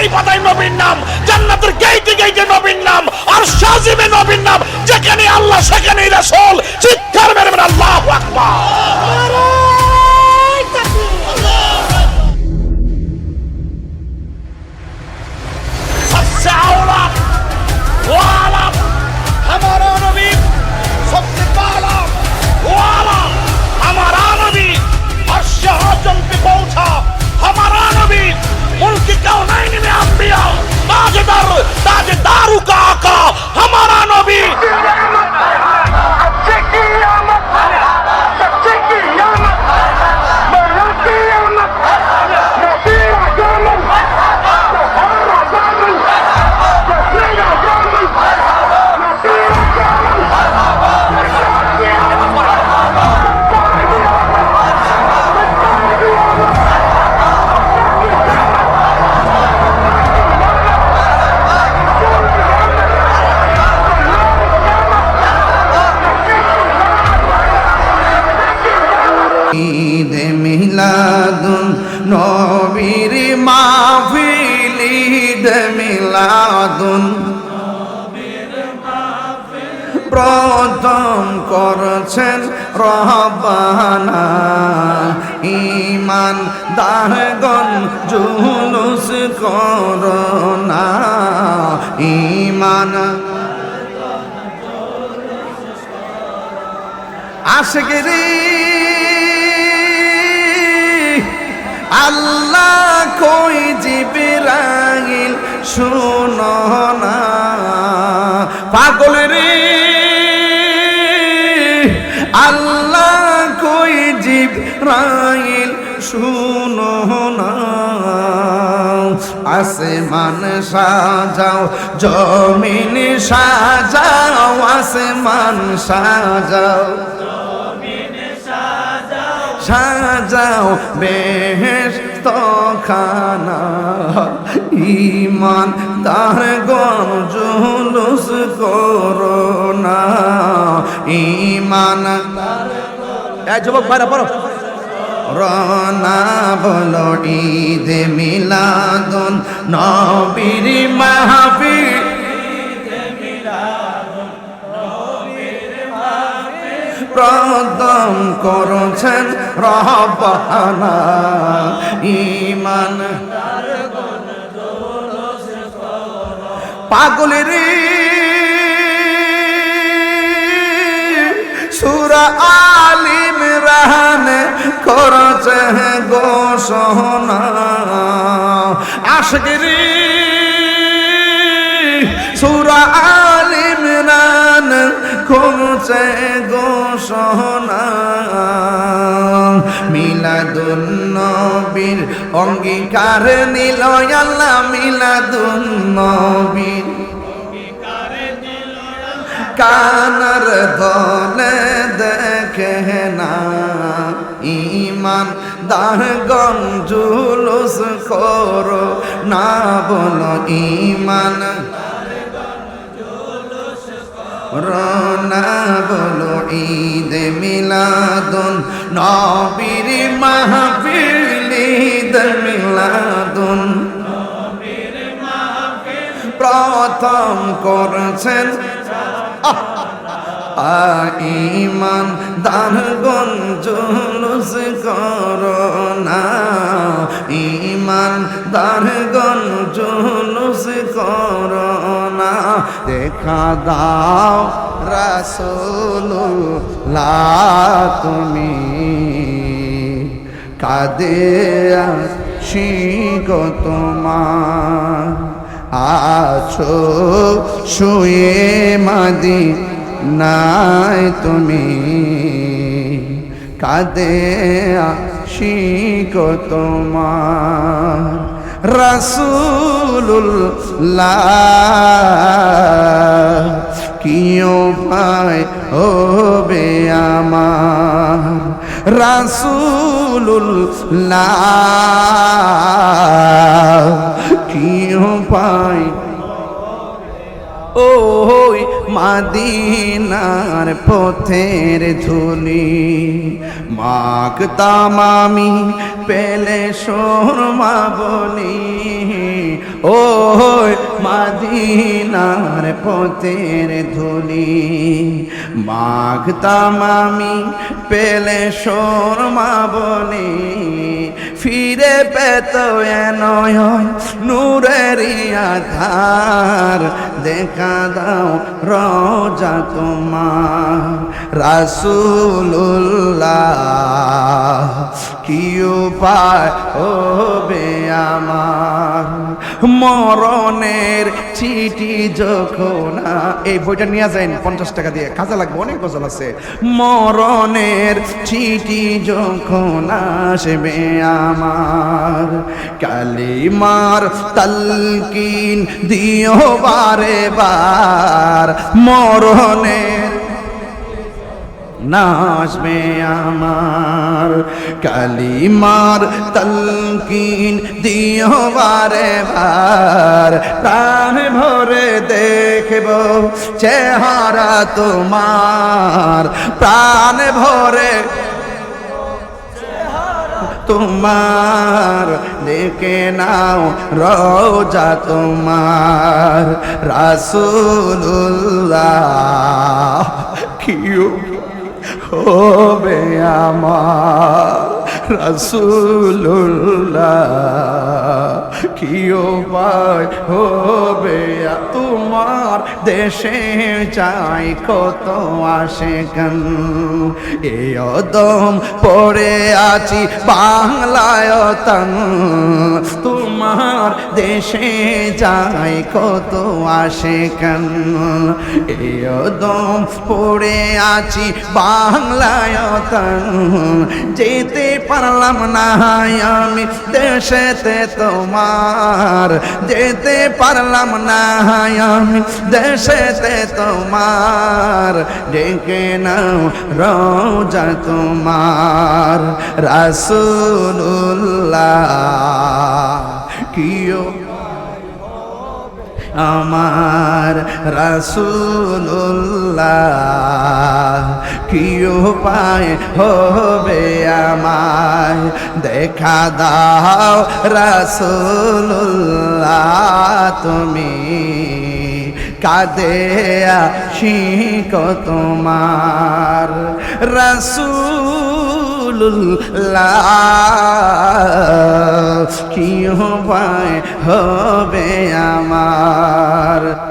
পাতায় পাতায় নবীর নাম, জান্নাতের গেইটে গেইটে নবীর নাম, আর সাজিমে নবীর নাম, যেখানে আল্লাহ, সেখানেই রাসূল, চিৎকার মেরে আল্লাহু আকবার। ঈদ মিলাদুন নবীর মাহফিল, ঈদ মিলাদুন। প্রথম করছেন রহবানা ইমান দাহগন জুলুস করোনা ইমান আশগরি আল্লাহ কই জিবরাইল? শুনো না। পাগল রে। আল্লাহ কই জিবরাইল? শুনো না। আসমান সাজাও, জমিন সাজাও, আসমান সাজাও। সাজাও বেহেস্ত খানা ইমান তার গন জুলুস করোনা ইমান যুবক ভাইরা, পড়ো। রনা বলো ঈদ মিলাদুন নবীর মাহফিল। প্রদম করছেন রহবানা। ইমান পাগলের সুরা আলিম রাহান করছে গোসনা আশগিরি সুরা করছে গোসনা মিলাদুন নবীর অঙ্গীকার নিল আল্লাহ মিলাদুন নবীর কানার দলে দেখে না ইমান দাহগন জুলুস করো না বলো ইমান। রনা বলো ঈদ মিলাদুন, নবীর মাহফিল ঈদ মিলাদুন। প্রথম করছেন ইমান দানগন জুলুস, করোনা। ইমান দানগন দেখা দাও রাসূলুল্লাহ, তুমি কাদে শিখ তোমার। আছো শুয়ে মাদি নাই তুমি কাদে শিখ তোমার। রসুল্লাহ কিয় পায় হবে আমার? রাসুল্লাহ কিয় পাই ওই মাদিনার পথের ধুলি। মাগতাম আমি পেলে শর্মা বলি ও মাদিনার পথের ধুলি। মাঘতাম আমি পেলে শর্মা বলি ফিরে পেত নয় নূরের আধার। দেখা দাও রোজা তোমার। রাসুল্লাহ কি উপায় হবে আমার? মরণের চিঠি যখন, এই বইটা নিয়ে যান পঞ্চাশ টাকা দিয়ে, কাজে লাগবে, অনেক গজল আছে। মরণের চিঠি যখন আসবে আমার, কালিমার তালকিন দিও বারে বার। মরণের নাচবে আমার। কালিমার তলকিন বারে বার। প্রাণ ভরে দেখব চেহারা তোমার। প্রাণ ভরে তোমার। দেখে নাও রোজা তোমার। রাসুল্লাহ কিউ হবে আমার রাসুল্লাহ কি উপায় হবে তোমার দেশে চাই কত আসে কেন এ অদম পড়ে আছি বাংলায় তোমার দেশে যাই কত আসে কেন এদম পড়ে আছি বাংলায় যেতে পারলাম না আমি দেশেতে তোমার। যেতে পারলাম না আমি দেশেতে তোমার। ডেকে নাও রোজা তোমার। রাসুল্লাহ আমার রাসুল্লাহ কি উপায় হবে আমায়। দেখা দাও রাসুল্লাহ তুমি কাদে শিক তোমার। রাসুল্লাহ কি হবায় হবে আমার।